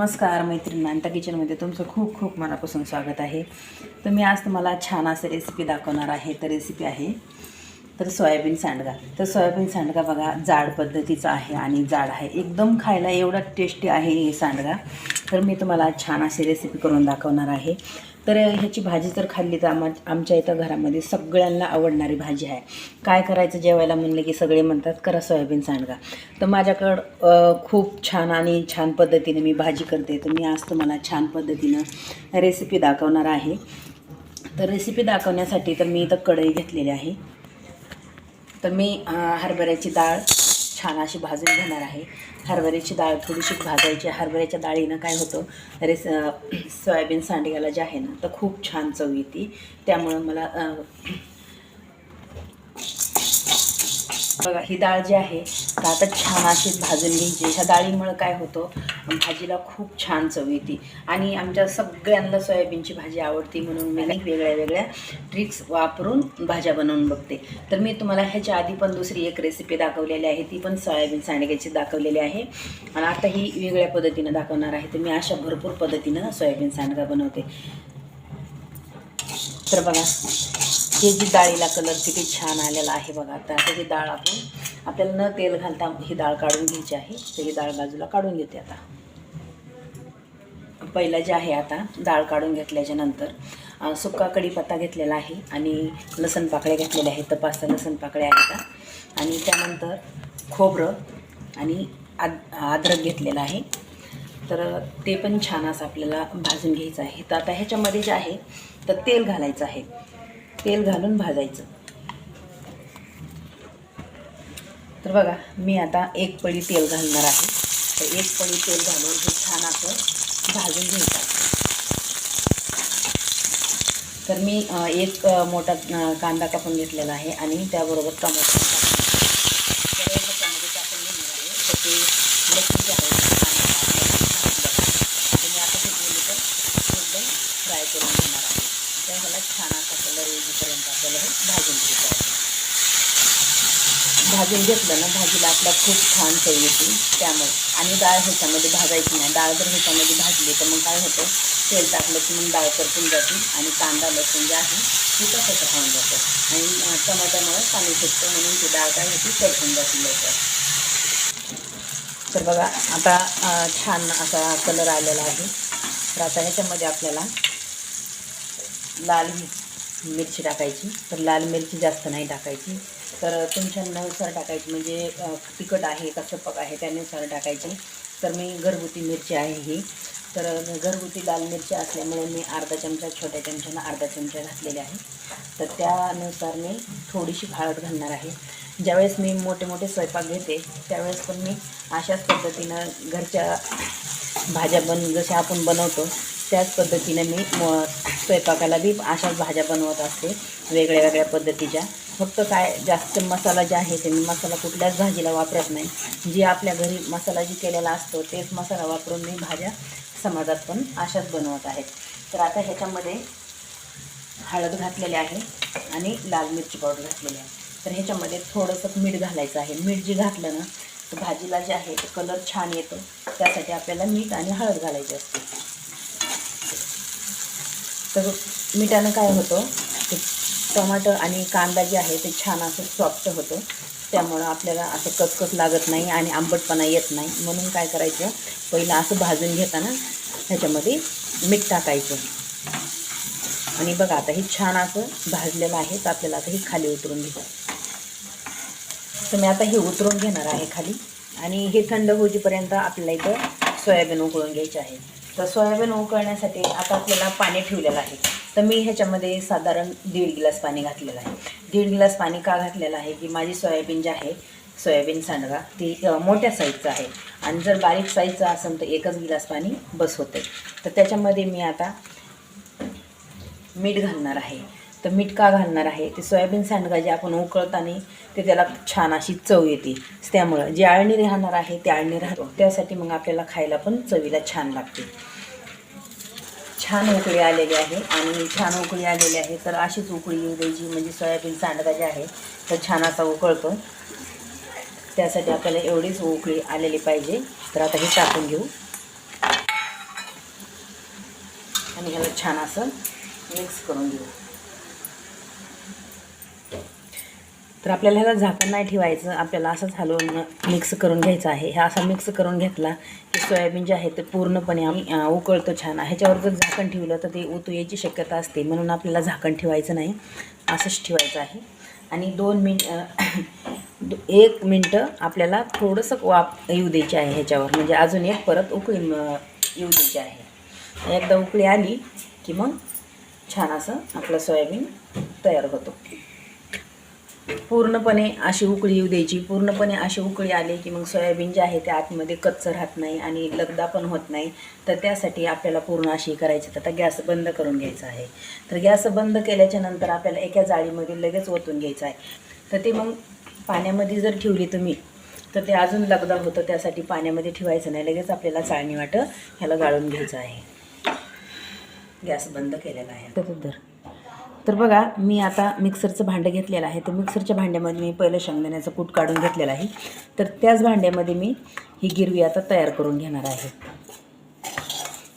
नमस्कार मैत्रिणी अंता किचनमध्ये तुमचं खूप खूप मनापासून स्वागत आहे. तर मी आज तुम्हाला छान असं रेसिपी दाखवणार आहे. तर रेसिपी आहे तर सोयाबीन सांडगा. तर सोयाबीन सांडगा बघा जाड पद्धतीचा आहे आणि जाड आहे. एकदम खायला एवढा टेस्टी आहे हे सांडगा. तर मी तुम्हाला छान अशी रेसिपी करून दाखवणार आहे. तर ह्याची भाजी जर खाल्ली तर आम आमच्या इथं घरामध्ये सगळ्यांना आवडणारी भाजी आहे. काय करायचं जेवायला म्हणलं की सगळे म्हणतात करा सोयाबीन सांडगा. तर माझ्याकडं खूप छान आणि छान पद्धतीने मी भाजी करते. तर मी आज तुम्हाला छान पद्धतीनं रेसिपी दाखवणार आहे. तर रेसिपी दाखवण्यासाठी तर मी इथं कढई घेतलेली आहे. तर मी हरभऱ्याची डाळ छान अशी भाजून घेणार आहे. हरभऱ्याची डाळ थोडीशी भाजायची हरभऱ्याच्या डाळीनं काय होतं अरे सोयाबीन सांडग्याला जे आहे ना तर खूप छान चव येते. त्यामुळं मला बघा ही डाळ जी आहे तर आता छान अशी भाजून घ्यायची. ह्या डाळीमुळं काय होतं भाजीला खूप छान चव येते. आणि आमच्या सगळ्यांना सोयाबीनची भाजी आवडते म्हणून मी वेगळ्या वेगळ्या ट्रिक्स वापरून भाज्या बनवून बघते. तर मी तुम्हाला ह्याच्या आधी पण दुसरी एक रेसिपी दाखवलेली आहे ती पण सोयाबीन सांडग्याची दाखवलेली आहे. आणि आता ही वेगळ्या पद्धतीनं दाखवणार आहे तर मी अशा भरपूर पद्धतीनं सोयाबीन सांडगा बनवते. तर बघा हे जी डाळीला कलर किती छान आलेला आहे बघा आता आता ही डाळ आपण आपल्याला न तेल घालता ही डाळ काढून घ्यायची आहे. तर ही डाळ बाजूला काढून घेते आता. पहिलं जे आहे आता डाळ काढून घेतल्याच्या नंतर सुक्का कढीपत्ता घेतलेला आहे आणि लसण पाकळ्या घेतलेल्या आहेत. तपासता लसण पाकळ्या आहेत आणि त्यानंतर खोबरं आणि आद अद्रक घेतलेलं आहे. तर ते पण छान असं आपल्याला भाजून घ्यायचं आहे. तर आता ह्याच्यामध्ये जे आहे तर तेल घालायचं आहे. तेल घालून भाजायचं. तर बघा मी आता एक पळी तेल घालणार आहे. तर एक पळी तेल घालून हे छान असं भाजून घ्यायचं आहे. तर मी एक मोठा कांदा कापून घेतलेला आहे आणि त्याबरोबर टमाटो तर हे टाकून घेणार आहे तर ते लसूण जे आहे ते कांदा आपल्याला भाजलं. आणि आता हे केली तर एकदम फ्राय करून घेणार आहे तर ह्याला छान असा कलर येईपर्यंत आपल्याला हे भाजून घ्यायचं आहे भाजून घेतलं ना भाजीला आपला खूप छान चव येते त्यामुळे. आणि डाळ ह्याच्यामध्ये भाजायची नाही. डाळ जर ह्याच्यामध्ये भाजली तर मग काय होतं? तेल टाकलं की मग डाळ परतून जाते आणि कांदा लसूण जे आहे ते तसंच राहून जातं. आणि टमाट्यामुळे पाणी सुटतं म्हणून ती डाळ काय होती? परतून जाते लवकर. तर बघा आता छान असा कलर आलेला आहे. तर आता ह्याच्यामध्ये आपल्याला लाल मिरची मिरची टाकायची. तर लाल मिरची जास्त नाही टाकायची. तर तुमच्यानुसार टाकायची. म्हणजे तिखट आहे का सपक आहे त्यानुसार टाकायची. तर मी घरगुती मिरची आहे ही. तर घरगुती लाल मिरची असल्यामुळे मी अर्धा चमचा छोट्या चमच्यानं अर्धा चमचा घातलेले आहे. तर त्यानुसार मी थोडीशी हळद घालणार आहे. ज्यावेळेस मी मोठे मोठे स्वयंपाक घेते त्यावेळेस पण मी अशाच पद्धतीनं घरच्या भाज्या बन जशा आपण बनवतो त्याच पद्धतीने मी म स्वयंपाकाला बी अशाच भाज्या बनवत असते वेगळ्या वेगळ्या पद्धतीच्या. फक्त काय जास्त मसाला जे आहे ते मी मसाला कुठल्याच भाजीला वापरत नाही. जी आपल्या घरी मसाला जी केलेला असतो तेच मसाला वापरून मी भाज्या समाजात पण अशाच बनवत आहेत तर आता ह्याच्यामध्ये हळद घातलेली आहे आणि लाल मिरची पावडर घातलेली आहे. तर ह्याच्यामध्ये थोडंसं मीठ घालायचं आहे. मीठ जे घातलं ना तर भाजीला जे आहे ते कलर छान येतो. त्यासाठी आपल्याला मीठ आणि हळद घालायची असते. तर मिठानं काय होतं ते टमाटर आणि कांदा जे आहे ते छान असं सॉफ्ट होतं. त्यामुळं आपल्याला असं कचकच लागत नाही आणि आंबटपणा येत नाही. म्हणून काय करायचं पहिलं असं भाजून घेताना ह्याच्यामध्ये मीठ टाकायचं. आणि बघा आता हे छान असं भाजलेलं आहे तर आपल्याला आता हे खाली उतरून घ्यायचं. तर मी आता हे उतरून घेणार आहे खाली. आणि हे थंड होईपर्यंत आपल्याला इथं सोयाबीन उकळून घ्यायचे आहे. तर सोयाबीन उकळण्यासाठी आता आपल्याला पाणी ठेवलेलं आहे. तर मी ह्याच्यामध्ये साधारण दीड गिलास पाणी घातलेलं आहे. दीड गिलास पाणी का घातलेलं आहे? की माझी सोयाबीन जी आहे सोयाबीन सांडगा ती मोठ्या साईजचं आहे. आणि जर बारीक साईजचं असेल तर एकच गिलास पाणी बस होते तर त्याच्यामध्ये मी आता मीठ घालणार आहे. तर मीठ का घालणार आहे? ते सोयाबीन सांडगा जे आपण उकळताना ते त्याला छान अशी चव येते. त्यामुळं जी आळणी राहणार आहे ती आळणी राहतो. त्यासाठी मग आपल्याला खायला पण चवीला छान लागते. छान उकळी आलेली आहे आणि छान उकळी आलेली आहे. तर अशीच उकळी येऊ द्यायची म्हणजे सोयाबीन सांडगा जे आहे तर छान असा उकळतो. त्यासाठी आपल्याला एवढीच उकळी आलेली पाहिजे. तर आता हे टाकून घेऊ. आणि ह्याला छान असं मिक्स करून घेऊ. तर आपल्याला ह्याला झाकण नाही ठेवायचं. आपल्याला असंच हलवून मिक्स करून घ्यायचं आहे. हे असं मिक्स करून घेतला की सोयाबीन जे आहे ते पूर्णपणे आम्ही उकळतो छान ह्याच्यावर जर झाकण ठेवलं तर ते उतू यायची शक्यता असते. म्हणून आपल्याला झाकण ठेवायचं नाही. असंच ठेवायचं आहे. आणि दोन मिन एक मिनटं आपल्याला थोडंसं वाप येऊ द्यायची आहे ह्याच्यावर. म्हणजे अजून एक परत उकळी येऊ द्यायची आहे. एकदा उकळी आली की मग छान असं आपलं सोयाबीन तयार होतो. पूर्णपणे अशी उकळी येऊ द्यायची. पूर्णपणे अशी उकळी आली की मग सोयाबीन जे आहे ते आतमध्ये कच्चं राहत नाही आणि लगदा पण होत नाही. तर त्यासाठी आपल्याला पूर्ण अशी करायची तर आता गॅस बंद करून घ्यायचा आहे. तर गॅस बंद केल्याच्यानंतर आपल्याला एका जाळीमध्ये लगेच ओतून घ्यायचं आहे. तर ते मग पाण्यामध्ये जर ठेवली तुम्ही तर ते अजून लगदा होतं. त्यासाठी पाण्यामध्ये ठेवायचं नाही. लगेच आपल्याला चाळणी वाटं ह्याला गाळून घ्यायचं आहे. गॅस बंद केलेला आहे. तर. तर बघा मी आता मिक्सरचं भांडं घेतलेलं आहे. तर मिक्सरच्या भांड्यामध्ये मी पहिलं शेंगदाण्याचं कूट काढून घेतलेलं आहे. तर त्याच भांड्यामध्ये मी ही गिरवी आता तयार करून घेणार आहे.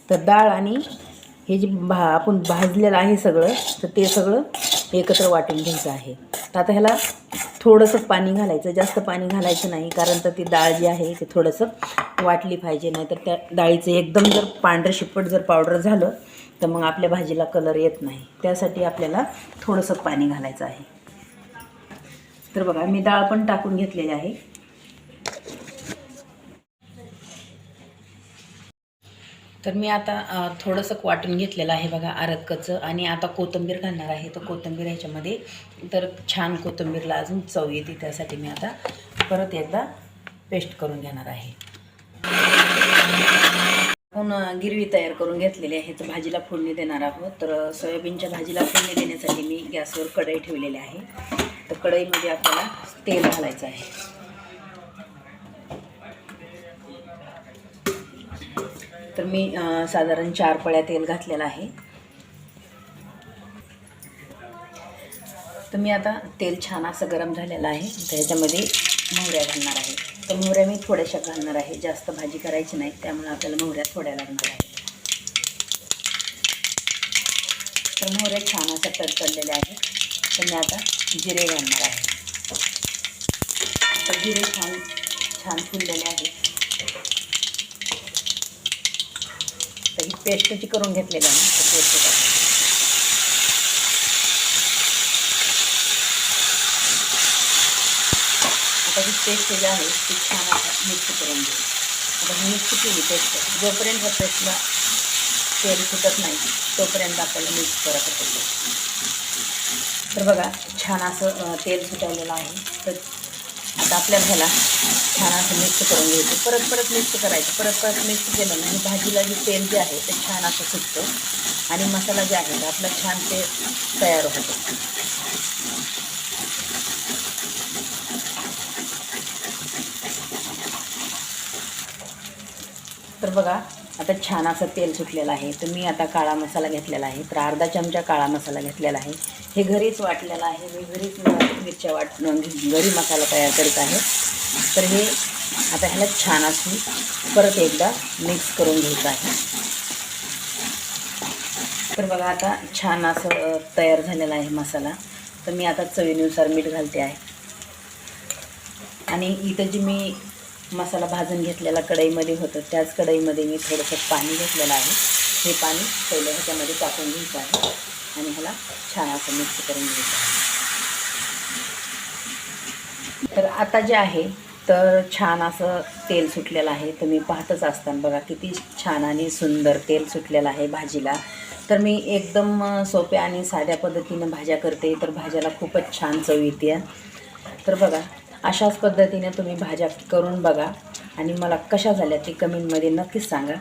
तर डाळ आणि हे जे भा आपण भाजलेलं आहे सगळं तर ते सगळं एकत्र वाटून घ्यायचं आहे. तर आता ह्याला थोडंसं पाणी घालायचं. जास्त पाणी घालायचं नाही कारण तर ती डाळ जी आहे ते थोडंसं वाटली पाहिजे. नाही तर त्या डाळीचं एकदम जर पांढरं शिपट जर पावडर झालं तर मग आपल्या भाजीला कलर येत नाही. त्यासाठी आपल्याला थोडंसं पाणी घालायचं आहे. तर बघा मी डाळ पण टाकून घेतलेली आहे. तर मी आता थोडंसं वाटून घेतलेलं आहे बघा आरक्कचं आणि आता कोथिंबीर घालणार आहे. तर कोथिंबीर ह्याच्यामध्ये तर छान कोथिंबीरला अजून चव येते त्यासाठी मी आता परत एकदा पेस्ट करून घेणार आहे. आपण गिरवी तयार करून घेतलेली आहे. तर भाजीला फोडणी देणार आहोत. तर सोयाबीनच्या भाजीला फोडणी देण्यासाठी मी गॅसवर कढई ठेवलेली आहे. तर कढईमध्ये आपल्याला तेल घालायचं आहे. तर मी साधारण चार पळ्या तेल घातलेलं आहे. तर मी आता तेल छान असं गरम झालेलं आहे. तर ह्याच्यामध्ये मोहऱ्या घालणार आहे. तर मोहऱ्या मी थोड्याशा घालणार आहे. जास्त भाजी करायची नाही त्यामुळे आपल्याला मोहऱ्या थोड्या लागणार आहेत. तर मोहऱ्या छान अशा तडतडलेल्या आहेत. तर मी आता जिरे घालणार आहे. तर जिरे छान छान फुललेले आहेत. तर ही पेस्ट जी करून घेतलेली आहे ना पेस्ट टाकायची. आता ही पेस्ट जी आहे ती छान आता मिक्स करून घेऊ. आता ही मिक्स केली पेस्ट जोपर्यंत ह्या पेस्टला तेल सुटत नाही तोपर्यंत आपल्याला मिक्स करत असतो तर बघा छान असं तेल सुटवलेलं आहे. तर आता आपल्या ह्याला छान असं मिक्स करून घ्यायचं. परत परत मिक्स करायचं. परत परत मिक्स केलं ना आणि भाजीला जे तेल जे आहे ते छान असं सुटतं. आणि मसाला जे आहे ते आपला छान ते तयार होतो. बघा आता छान असं तेल सुटलेलं आहे. तर मी आता काळा मसाला घेतलेला आहे. तर अर्धा चमचा काळा मसाला घेतलेला आहे. हे घरीच वाटलेलं आहे. मी घरीच मिरच्या वाट घरी मसाला तयार करत आहे. तर हे आता ह्याला छान असून परत एकदा मिक्स करून घ्यायचं आहे. तर बघा आता छान असं तयार झालेला आहे मसाला. तर मी आता चवीनुसार मीठ घालते आहे. आणि इथं जी मी मसाला भाजून घेतलेला कढईमध्ये होतं. त्याच कढईमध्ये मी थोडंसं पाणी घेतलेलं आहे. हे पाणी पहिलं ह्याच्यामध्ये टाकून घ्यायचं आहे. आणि ह्याला छान असं मिक्स करून घ्यायचं आहे. तर आता जे आहे तर छान असं तेल सुटलेलं आहे. तुम्ही पाहतच असताना बघा किती छान आणि सुंदर तेल सुटलेलं आहे भाजीला. तर मी एकदम सोप्या आणि साध्या पद्धतीनं भाज्या करते. तर भाज्याला खूपच छान चव येते. तर बघा अशाच पद्धतीने तुम्ही भाज्या करून बघा आणि मला कशा झाल्या ते कमेंटमध्ये नक्कीच सांगा.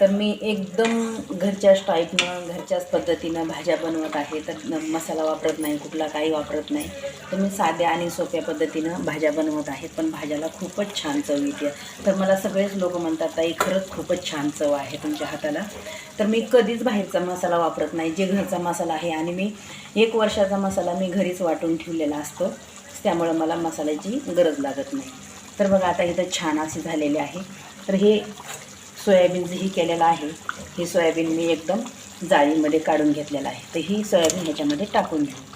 तर मी एकदम घरच्याच टाईपनं घरच्याच पद्धतीनं भाज्या बनवत आहे. तर मसाला वापरत नाही कुठला काही वापरत नाही. तर मी साध्या आणि सोप्या पद्धतीनं भाज्या बनवत आहे. पण भाज्याला खूपच छान चव येते. तर मला सगळेच लोक म्हणतात ताई खरंच खूपच छान चव आहे तुमच्या हाताला. तर मी कधीच बाहेरचा मसाला वापरत नाही. जे घरचा मसाला आहे आणि मी एक वर्षाचा मसाला मी घरीच वाटून ठेवलेला असतो. त्यामुळं मला मसाल्याची गरज लागत नाही. तर बघा आता इथं छान असे झालेले आहे. तर हे सोयाबीन जे ही केलेलं आहे. हे सोयाबीन मी एकदम जाळीमध्ये काढून घेतलेलं आहे. तर ही सोयाबीन ह्याच्यामध्ये टाकून घेऊ.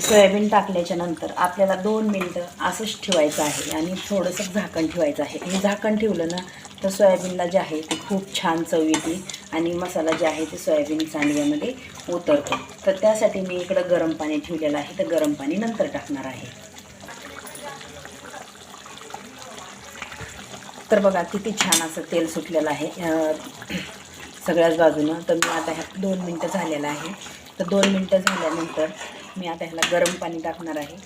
सोयाबीन टाकल्याच्या नंतर आपल्याला दोन मिनटं असंच ठेवायचं आहे आणि थोडंसं झाकण ठेवायचं आहे. हे झाकण ठेवलं ना तर सोयाबीनला जे आहे ते खूप छान चव येते. आणि मसाला जे आहे ते सोयाबीन सांडव्यामध्ये उतरतो. तर त्यासाठी मी इकडं गरम पाणी ठेवलेलं आहे. तर गरम पाणी नंतर टाकणार आहे. तर बघा किती छान असं तेल सुटलेलं आहे. सगळ्याच बाजूनं. तर मी आता ह्या दोन मिनटं झालेलं आहे. तर दोन मिनटं झाल्यानंतर मी आता ह्याला गरम पाणी टाकणार आहे.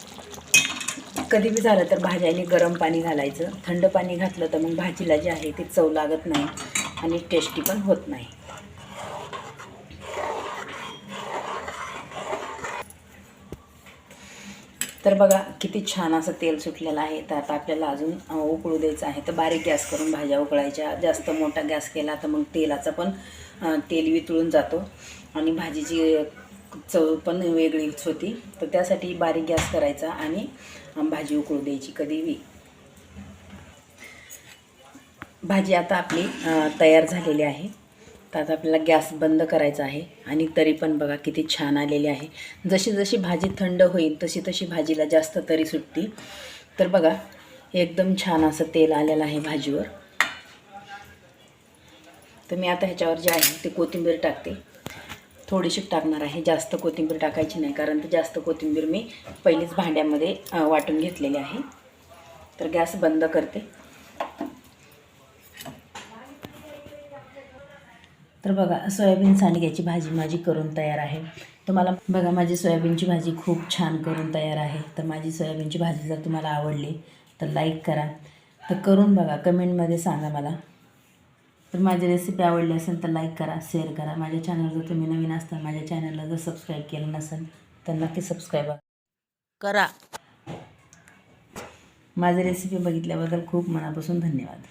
कधी बी झालं तर भाज्याने गरम पाणी घालायचं. थंड पाणी घातलं तर मग भाजीला जे आहे ते चव लागत नाही. आणि टेस्टी पण होत नाही. तर बघा किती छान असं तेल सुटलेलं आहे. तर आता आपल्याला अजून उकळू द्यायचं आहे. तर बारीक गॅस करून भाज्या उकळायच्या. जास्त मोठा गॅस केला तर मग तेलाचा पण तेल वितळून जातो. आणि भाजीची चव पण वेगळीच होती. तर त्यासाठी बारीक गॅस करायचा आणि भाजी उकळू द्यायची कधीही. भाजी आता आपली तयार झालेली आहे. तर आता आपल्याला गॅस बंद करायचा आहे आणि तरी पण बघा किती छान आलेली आहे. जशी जशी भाजी थंड होईल तशी तशी भाजीला जास्त तरी सुटती. तर बघा एकदम छान असं तेल आलेलं आहे भाजीवर. तर मी आता ह्याच्यावर जे आहे ते कोथिंबीर टाकते. थोडीशी टाकणार आहे. जास्त कोथिंबीर टाकायची नाही कारण ते जास्त कोथिंबीर मी पहिलीच भांड्यामध्ये वाटून घेतलेली आहे. तर गॅस बंद करते. तर बघा सोयाबीन सांडग्याची भाजी माझी करून तयार आहे. तुम्हाला बघा माझी सोयाबीनची भाजी खूप छान करून तयार आहे. तर माझी सोयाबीनची भाजी जर तुम्हाला आवडली तर लाईक करा. तर करून बघा कमेंटमध्ये सांगा मला. तर माझी रेसिपी आवडली असेल तर लाईक करा शेअर करा. माझ्या चॅनल जर तुम्ही नवीन असता माझ्या चॅनलला जर सबस्क्राईब केलं नसेल तर नक्की सबस्क्राईब करा. माझी रेसिपी बघितल्याबद्दल खूप मनापासून धन्यवाद.